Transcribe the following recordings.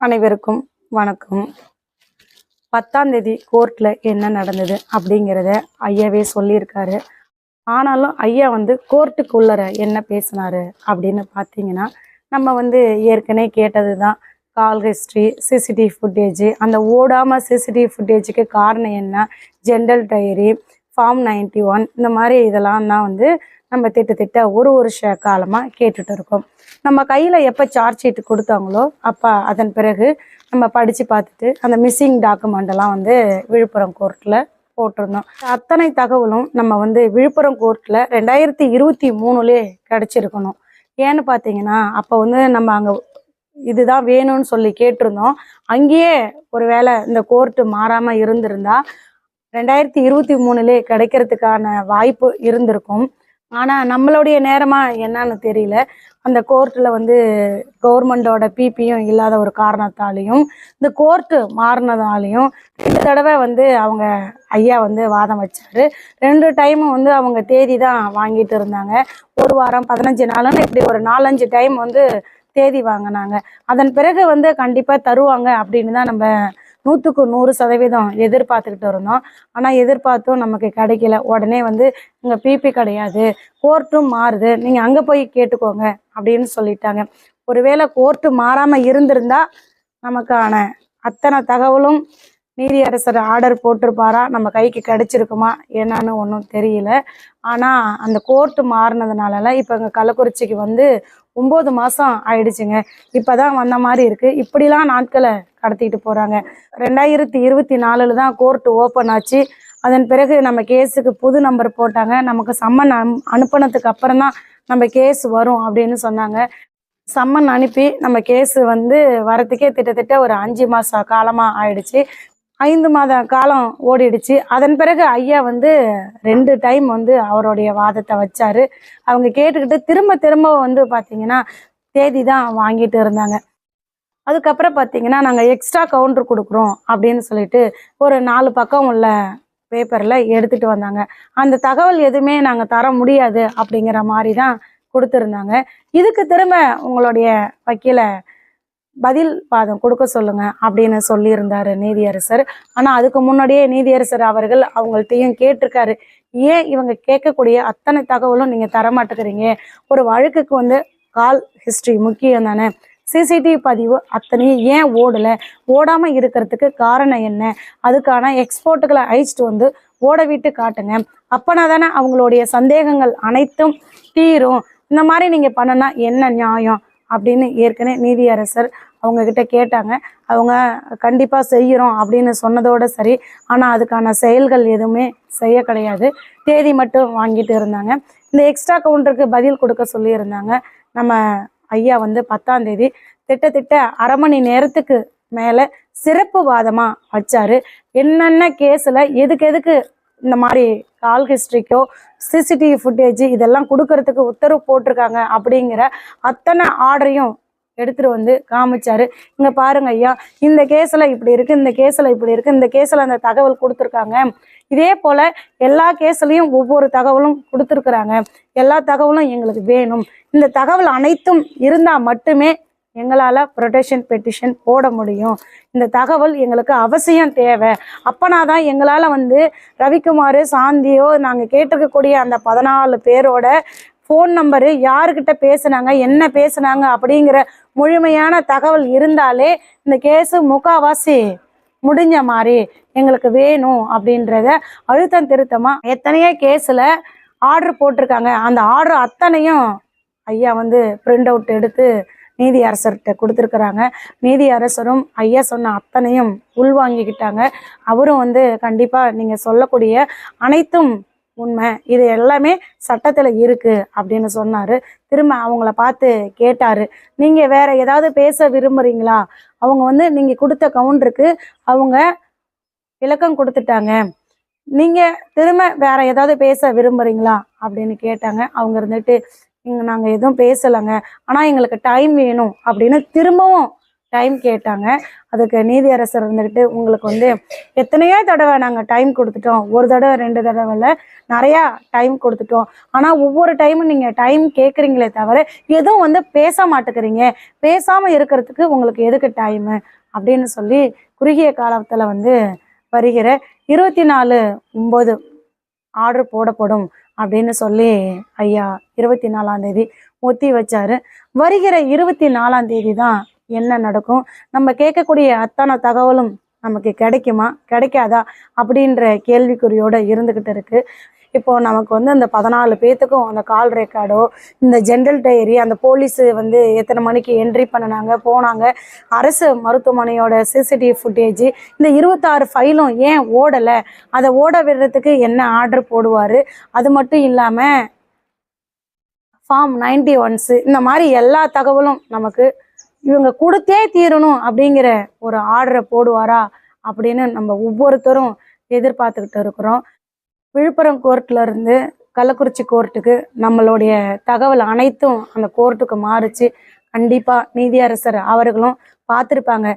அனைவருக்கும் வணக்கம். பத்தாம் தேதி கோர்ட்டில் என்ன நடந்தது அப்படிங்கிறத ஐயாவே சொல்லியிருக்காரு. ஆனாலும் ஐயா வந்து கோர்ட்டுக்குள்ளர என்ன பேசினாரு அப்படின்னு பார்த்தீங்கன்னா நம்ம வந்து ஏற்கனவே கேட்டது தான் கால் ஹிஸ்ட்ரி சிசிடிவி ஃபுட்டேஜ் அந்த ஓடாமல் சிசிடிவி ஃபுட்டேஜுக்கு காரணம் என்ன? General diary form ninety one இந்த மாதிரி இதெல்லாம் தான் வந்து நம்ம திட்டத்திட்ட ஒரு வருஷ காலமாக கேட்டுட்டு இருக்கோம். நம்ம கையில் எப்போ சார்ஜ் ஷீட் கொடுத்தாங்களோ அப்போ அதன் பிறகு நம்ம படித்து பார்த்துட்டு அந்த மிஸ்ஸிங் டாக்குமெண்டெல்லாம் வந்து விழுப்புரம் கோர்ட்டில் போட்டிருந்தோம். அத்தனை தகவலும் நம்ம வந்து விழுப்புரம் கோர்ட்டில் ரெண்டாயிரத்தி இருபத்தி மூணுலே கிடச்சிருக்கணும். ஏன்னு பார்த்தீங்கன்னா அப்போ வந்து நம்ம அங்கே இதுதான் வேணும்னு சொல்லி கேட்டிருந்தோம். அங்கேயே ஒரு வேளை இந்த கோர்ட்டு மாறாமல் இருந்திருந்தா ரெண்டாயிரத்தி இருபத்தி மூணுலே கிடைக்கிறதுக்கான வாய்ப்பு இருந்திருக்கும். ஆனால் நம்மளுடைய நேரமாக என்னன்னு தெரியல. அந்த கோர்ட்டில் வந்து கவர்மெண்டோட பிபியும் இல்லாத ஒரு காரணத்தாலையும் இந்த கோர்ட்டு மாறினதாலையும் ரெண்டு தடவை வந்து அவங்க ஐயா வந்து வாதம் வச்சாரு. ரெண்டு டைமும் வந்து அவங்க தேதி தான் வாங்கிட்டு இருந்தாங்க. ஒரு வாரம் பதினஞ்சு நாளுன்னு இப்படி ஒரு நாலஞ்சு டைம் வந்து தேதி வாங்கினாங்க. அதன் பிறகு வந்து கண்டிப்பாக தருவாங்க அப்படின்னு தான் நம்ம நூற்றுக்கு நூறு சதவீதம் எதிர்பார்த்துக்கிட்டு இருந்தோம். ஆனால் எதிர்பார்த்தும் நமக்கு கிடைக்கல. உடனே வந்து இங்கே பிபி கிடையாது. கோர்ட்டும் மாறுது. நீங்கள் அங்கே போய் கேட்டுக்கோங்க. அப்படின்னு சொல்லிட்டாங்க. ஒருவேளை கோர்ட்டு மாறாமல் இருந்திருந்தா நமக்கான அத்தனை தகவலும் நீதியரசர் ஆர்டர் போட்டிருப்பாரா? நம்ம கைக்கு கிடச்சிருக்குமா? என்னன்னு ஒன்றும் தெரியல. ஆனால் அந்த கோர்ட்டு மாறினதுனாலலாம் இப்போ எங்கள் கள்ளக்குறிச்சிக்கு வந்து ஒம்பது மாதம் ஆயிடுச்சுங்க. இப்போ தான் வந்த மாதிரி இருக்குது இப்படிலாம் நாட்களை கடத்திட்டு போகிறாங்க ரெண்டாயிரத்தி இருபத்தி நாலில் தான் கோர்ட்டு ஓப்பன் ஆச்சு. அதன் பிறகு நம்ம கேஸுக்கு புது நம்பர் போட்டாங்க. நமக்கு சம்மன் அனுப்பினதுக்கு அப்புறம் தான் நம்ம கேஸ் வரும் அப்படின்னு சொன்னாங்க. சம்மன் அனுப்பி நம்ம கேஸு வந்து வரத்துக்கே திட்டத்தட்ட ஒரு அஞ்சு மாத காலமாக ஆயிடுச்சு. ஐந்து மாத காலம் ஓடிடுச்சு. அதன் பிறகு ஐயா வந்து ரெண்டு டைம் வந்து அவருடைய வாதத்தை வச்சாரு. அவங்க கேட்டுக்கிட்டு திரும்ப திரும்ப வந்து பார்த்தீங்கன்னா தேதி தான் வாங்கிட்டு இருந்தாங்க. அதுக்கப்புறம் பார்த்தீங்கன்னா நாங்கள் எக்ஸ்ட்ரா கவுண்டர் கொடுக்குறோம் அப்படின்னு சொல்லிட்டு ஒரு நாலு பக்கம் உள்ள பேப்பரில் எடுத்துகிட்டு வந்தாங்க. அந்த தகவல் எதுவுமே நாங்கள் தர முடியாது அப்படிங்கிற மாதிரி தான் கொடுத்துருந்தாங்க. இதுக்கு திரும்ப உங்களுடைய வக்கீலை பதில் வாதம் கொடுக்க சொல்லுங்க அப்படின்னு சொல்லியிருந்தாரு நீதியரசர். ஆனால் அதுக்கு முன்னாடியே நீதியரசர் அவர்கள் அவங்கள்ட்டையும் கேட்டிருக்காரு. ஏன் இவங்க கேட்கக்கூடிய அத்தனை தகவலும் நீங்கள் தர மாட்டேங்கிறீங்க ஒரு வழக்குக்கு வந்து கால் ஹிஸ்ட்ரி முக்கியம் தானே? சிசிடிவி பதிவு அத்தனையும் ஏன் ஓடலை? ஓடாமல் இருக்கிறதுக்கு காரணம் என்ன? அதுக்கான எக்ஸ்போர்ட்டுகளை அழிச்சிட்டு வந்து ஓட விட்டு காட்டுங்க. அப்போனா தானே அவங்களுடைய சந்தேகங்கள் அனைத்தும் தீரும். இந்த மாதிரி நீங்கள் பண்ணனா என்ன நியாயம்? அப்படின்னு ஏற்கனவே நீதியரசர் அவங்கக்கிட்ட கேட்டாங்க. அவங்க கண்டிப்பாக செய்கிறோம் அப்படின்னு சொன்னதோட சரி. ஆனால் அதுக்கான செயல்கள் எதுவுமே செய்ய கிடையாது. தேதி மட்டும் வாங்கிட்டு இருந்தாங்க. இந்த எக்ஸ்ட்ரா கவுண்டருக்கு பதில் கொடுக்க சொல்லியிருந்தாங்க. நம்ம ஐயா வந்து பத்தாம் தேதி திட்டத்திட்ட அரை மணி நேரத்துக்கு மேலே சிறப்பு வாதமாக வச்சாரு. என்னென்ன கேஸில் எதுக்கு எதுக்கு இந்த மாதிரி கால் ஹிஸ்ட்ரிக்கோ சிசிடிவி ஃபுட்டேஜ் இதெல்லாம் கொடுக்கறதுக்கு உத்தரவு போட்டிருக்காங்க அப்படிங்கிற அத்தனை ஆர்டரையும் எடுத்துட்டு வந்து காமிச்சாரு. இங்க பாருங்க ஐயா இந்த கேஸ்ல இப்படி இருக்கு இந்த கேஸ்ல இப்படி இருக்கு இந்த கேஸ்ல அந்த தகவல் கொடுத்துருக்காங்க. இதே போல எல்லா கேஸ்லயும் ஒவ்வொரு தகவலும் கொடுத்துருக்குறாங்க. எல்லா தகவலும் எங்களுக்கு வேணும். இந்த தகவல் அனைத்தும் இருந்தா மட்டுமே எங்களால் ப்ரொடெக்ஷன் பெட்டிஷன் போட முடியும். இந்த தகவல் எங்களுக்கு அவசியம் தேவை. அப்பனா தான் எங்களால் வந்து ரவிக்குமார் சாந்தியோ நாங்கள் கேட்டிருக்கக்கூடிய அந்த பதினாலு பேரோட ஃபோன் நம்பரு யாருக்கிட்ட பேசுனாங்க என்ன பேசுனாங்க அப்படிங்கிற முழுமையான தகவல் இருந்தாலே இந்த கேஸு முக்காவாசி முடிஞ்ச மாதிரி எங்களுக்கு வேணும் அப்படின்றத அழுத்தம் திருத்தமாக எத்தனையோ கேஸில் ஆர்டர் போட்டிருக்காங்க. அந்த ஆர்டர் அத்தனையும் ஐயா வந்து பிரிண்ட் அவுட் எடுத்து நீதி அரசர்கிட்ட கொடுத்துருக்குறாங்க. நீதி அரசரும் ஐயா சொன்ன அத்தனையும் உள்வாங்கிக்கிட்டாங்க. அவரும் வந்து கண்டிப்பாக நீங்கள் சொல்லக்கூடிய அனைத்தும் உண்மை. இது எல்லாமே சட்டத்தில் இருக்குது அப்படின்னு சொன்னார். திரும்ப அவங்கள பார்த்து கேட்டார். நீங்கள் வேற ஏதாவது பேச விரும்புகிறீங்களா அவங்க வந்து நீங்கள் கொடுத்த கவுண்டருக்கு அவங்க விளக்கம் கொடுத்துட்டாங்க. நீங்கள் திரும்ப வேற ஏதாவது பேச விரும்புகிறீங்களா அப்படின்னு கேட்டாங்க. அவங்க இருந்துட்டு நாங்கள் எதுவும் பேசலைங்க. ஆனால் எங்களுக்கு டைம் வேணும் அப்படின்னு திரும்பவும் டைம் கேட்டாங்க. அதுக்கு நீதியரசர் இருந்துக்கிட்டு உங்களுக்கு வந்து எத்தனையோ தடவை நாங்கள் டைம் கொடுத்துட்டோம். ஒரு தடவை ரெண்டு தடவை நிறையா டைம் கொடுத்துட்டோம். ஆனால் ஒவ்வொரு டைமும் நீங்கள் டைம் கேட்குறீங்களே தவிர எதுவும் வந்து பேச மாட்டேங்கிறீங்க. பேசாமல் இருக்கிறதுக்கு உங்களுக்கு எதுக்கு டைமு அப்படின்னு சொல்லி குறுகிய காலத்தில் வந்து வருகிற இருபத்தி நாலு ஒம்பது ஆர்டர் போடப்படும் அப்படின்னு சொல்லி ஐயா இருபத்தி நாலாம் தேதி ஒத்தி வச்சாரு. வருகிற இருபத்தி நாலாம் தேதி தான் என்ன நடக்கும்? நம்ம கேட்கக்கூடிய அத்தனை தகவலும் நமக்கு கிடைக்குமா? கிடைக்காதா? அப்படின்ற கேள்விக்குறியோடு இருந்துக்கிட்டு இருக்கு. இப்போ நமக்கு வந்து அந்த பதினாலு பேர்த்துக்கும் அந்த கால் ரெக்கார்டோ இந்த ஜென்ரல் டைரி அந்த போலீஸு வந்து எத்தனை மணிக்கு என்ட்ரி பண்ணினாங்க போனாங்க அரசு மருத்துவமனையோட சிசிடிவி ஃபுட்டேஜ் இந்த இருபத்தாறு ஃபைலும் ஏன் ஓடலை? அதை ஓட விடுறதுக்கு என்ன ஆர்டர் போடுவார்? அது மட்டும் இல்லாமல் ஃபார்ம் நைன்டி ஒன்ஸு இந்த மாதிரி எல்லா தகவலும் நமக்கு இவங்க கொடுத்தே தீரணும் அப்படிங்கிற ஒரு ஆர்டரை போடுவாரா அப்படின்னு நம்ம ஒவ்வொருத்தரும் எதிர்பார்த்துக்கிட்டு இருக்கிறோம். விழுப்புரம் கோர்ட்ல இருந்து கள்ளக்குறிச்சி கோர்ட்டுக்கு நம்மளுடைய தகவல் அனைத்தும் அந்த கோர்ட்டுக்கு மாறுச்சு. கண்டிப்பாக நீதியரசர் அவர்களும் பார்த்துருப்பாங்க.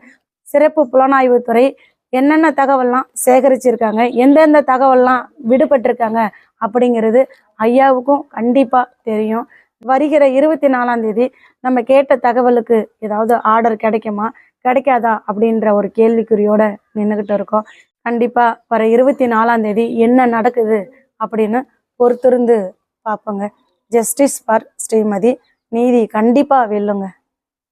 சிறப்பு புலனாய்வுத்துறை என்னென்ன தகவல்லாம் சேகரிச்சிருக்காங்க எந்தெந்த தகவல்லாம் விடுபட்டிருக்காங்க அப்படிங்கிறது ஐயாவுக்கும் கண்டிப்பாக தெரியும். வருகிற இருபத்தி நாலாம் தேதி நம்ம கேட்ட தகவலுக்கு ஏதாவது ஆர்டர் கிடைக்குமா கிடைக்காதா அப்படின்ற ஒரு கேள்விக்குறியோட நின்றுக்கிட்டு இருக்கோம். கண்டிப்பாக வர இருபத்தி நாலாம் தேதி என்ன நடக்குது அப்படின்னு பொறுத்திருந்து பார்ப்போங்க. Justice for Srimathi. நீதி கண்டிப்பாக வெல்லுங்க.